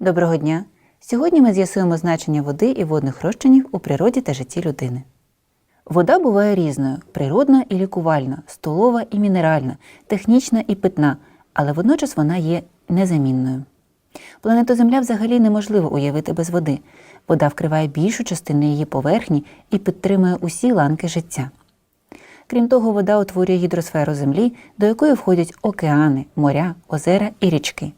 Доброго дня! Сьогодні ми з'ясуємо значення води і водних розчинів у природі та житті людини. Вода буває різною: природна і лікувальна, столова і мінеральна, технічна і питна, але водночас вона є незамінною. Планету Земля взагалі неможливо уявити без води. Вода вкриває більшу частину її поверхні і підтримує усі ланки життя. Крім того, вода утворює гідросферу Землі, до якої входять океани, моря, озера і річки.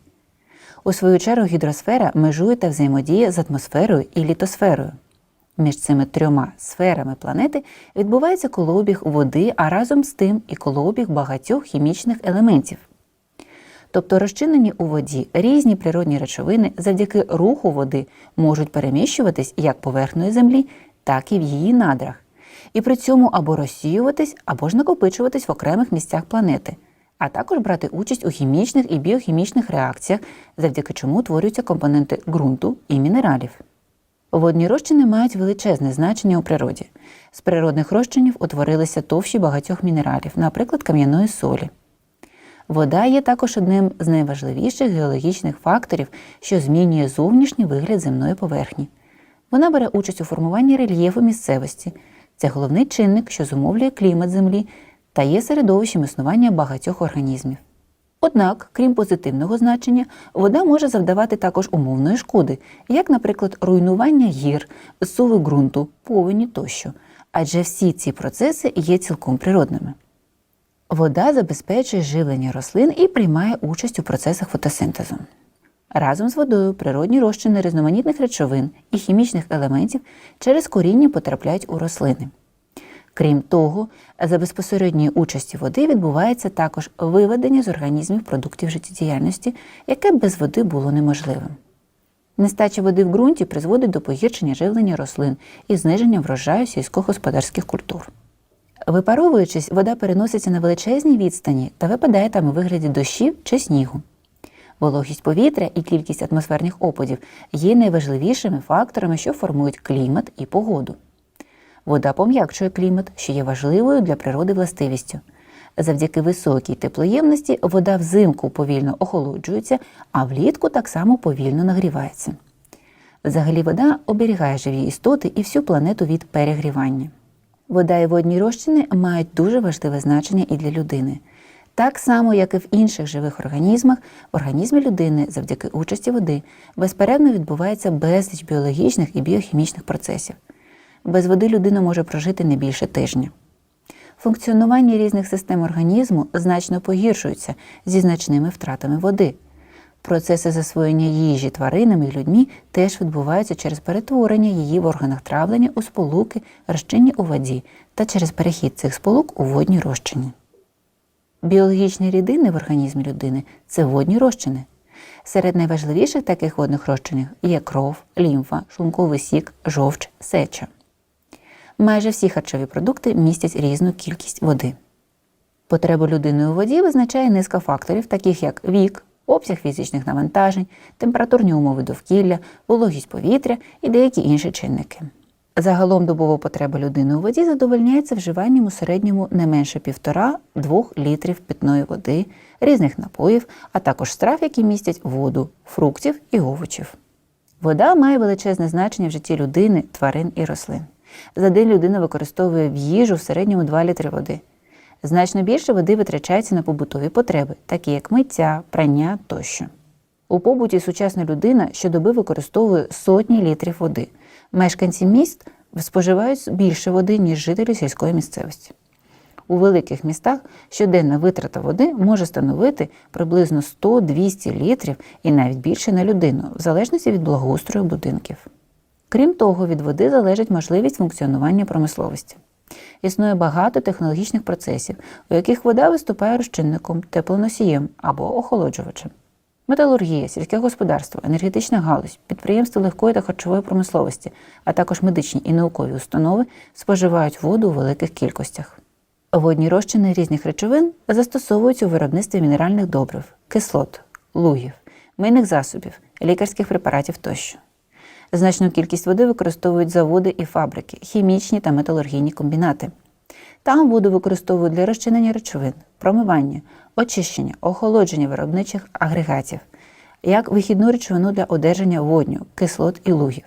У свою чергу гідросфера межує та взаємодіє з атмосферою і літосферою. Між цими трьома сферами планети відбувається колообіг води, а разом з тим і колообіг багатьох хімічних елементів. Тобто розчинені у воді різні природні речовини завдяки руху води можуть переміщуватись як поверхнею землі, так і в її надрах, і при цьому або розсіюватись, або ж накопичуватись в окремих місцях планети, а також брати участь у хімічних і біохімічних реакціях, завдяки чому утворюються компоненти ґрунту і мінералів. Водні розчини мають величезне значення у природі. З природних розчинів утворилися товщі багатьох мінералів, наприклад, кам'яної солі. Вода є також одним з найважливіших геологічних факторів, що змінює зовнішній вигляд земної поверхні. Вона бере участь у формуванні рельєфу місцевості. Це головний чинник, що зумовлює клімат Землі та є середовищем існування багатьох організмів. Однак, крім позитивного значення, вода може завдавати також умовної шкоди, як, наприклад, руйнування гір, суви ґрунту, повені тощо, адже всі ці процеси є цілком природними. Вода забезпечує живлення рослин і приймає участь у процесах фотосинтезу. Разом з водою природні розчини різноманітних речовин і хімічних елементів через коріння потрапляють у рослини. Крім того, за безпосередньої участі води відбувається також виведення з організмів продуктів життєдіяльності, яке без води було неможливим. Нестача води в ґрунті призводить до погіршення живлення рослин і зниження врожаю сільськогосподарських культур. Випаровуючись, вода переноситься на величезній відстані та випадає там у вигляді дощів чи снігу. Вологість повітря і кількість атмосферних опадів є найважливішими факторами, що формують клімат і погоду. Вода пом'якчує клімат, що є важливою для природи властивістю. Завдяки високій теплоємності вода взимку повільно охолоджується, а влітку так само повільно нагрівається. Взагалі вода оберігає живі істоти і всю планету від перегрівання. Вода і водні розчини мають дуже важливе значення і для людини. Так само, як і в інших живих організмах, в організмі людини завдяки участі води безперервно відбувається безліч біологічних і біохімічних процесів. Без води людина може прожити не більше тижня. Функціонування різних систем організму значно погіршується зі значними втратами води. Процеси засвоєння їжі тваринами і людьми теж відбуваються через перетворення її в органах травлення у сполуки, розчинні у воді та через перехід цих сполук у водні розчини. Біологічні рідини в організмі людини це водні розчини. Серед найважливіших таких водних розчинів є кров, лімфа, шлунковий сік, жовч, сеча. Майже всі харчові продукти містять різну кількість води. Потребу людини у воді визначає низка факторів, таких як вік, обсяг фізичних навантажень, температурні умови довкілля, вологість повітря і деякі інші чинники. Загалом добова потреба людини у воді задовольняється вживанням у середньому не менше 1,5-2 літрів питної води, різних напоїв, а також страв, які містять воду, фруктів і овочів. Вода має величезне значення в житті людини, тварин і рослин. За день людина використовує в їжу в середньому 2 літри води. Значно більше води витрачається на побутові потреби, такі як миття, прання тощо. У побуті сучасна людина щодоби використовує сотні літрів води. Мешканці міст споживають більше води, ніж жителі сільської місцевості. У великих містах щоденна витрата води може становити приблизно 100-200 літрів і навіть більше на людину, в залежності від благоустрою будинків. Крім того, від води залежить можливість функціонування промисловості. Існує багато технологічних процесів, у яких вода виступає розчинником, теплоносієм або охолоджувачем. Металургія, сільське господарство, енергетична галузь, підприємства легкої та харчової промисловості, а також медичні і наукові установи споживають воду у великих кількостях. Водні розчини різних речовин застосовуються у виробництві мінеральних добрив, кислот, лугів, мийних засобів, лікарських препаратів тощо. Значну кількість води використовують заводи і фабрики, хімічні та металургійні комбінати. Там воду використовують для розчинення речовин, промивання, очищення, охолодження виробничих агрегатів. як вихідну речовину для одержання водню, кислот і лугів.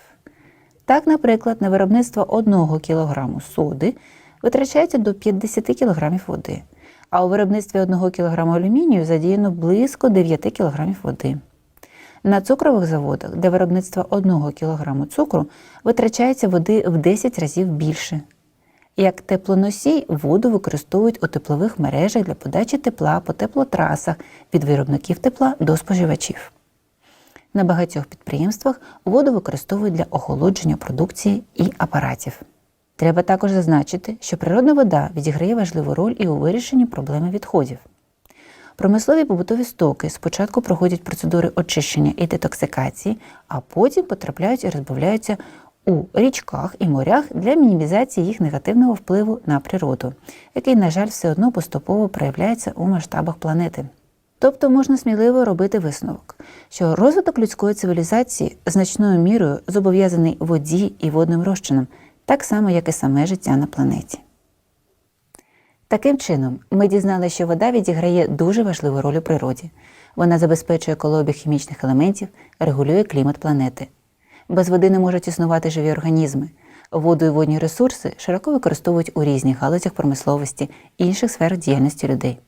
Так, наприклад, на виробництво 1 кг соди витрачається до 50 кг води, а у виробництві 1 кг алюмінію задіяно близько 9 кг води. На цукрових заводах для виробництва 1 кг цукру витрачається води в 10 разів більше. Як теплоносій воду використовують у теплових мережах для подачі тепла по теплотрасах від виробників тепла до споживачів. На багатьох підприємствах воду використовують для охолодження продукції і апаратів. Треба також зазначити, що природна вода відіграє важливу роль і у вирішенні проблеми відходів. Промислові побутові стоки спочатку проходять процедури очищення і детоксикації, а потім потрапляють і розбавляються у річках і морях для мінімізації їх негативного впливу на природу, який, на жаль, все одно поступово проявляється у масштабах планети. Тобто можна сміливо робити висновок, що розвиток людської цивілізації значною мірою зобов'язаний воді і водним розчинам, так само, як і саме життя на планеті. Таким чином, ми дізналися, що вода відіграє дуже важливу роль у природі. Вона забезпечує колообіг хімічних елементів, регулює клімат планети. Без води не можуть існувати живі організми. Воду і водні ресурси широко використовують у різних галузях промисловості і інших сферах діяльності людей.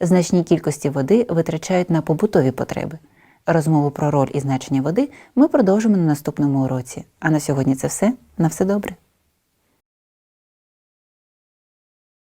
Значні кількості води витрачають на побутові потреби. Розмову про роль і значення води ми продовжимо на наступному уроці. А на сьогодні це все. На все добре.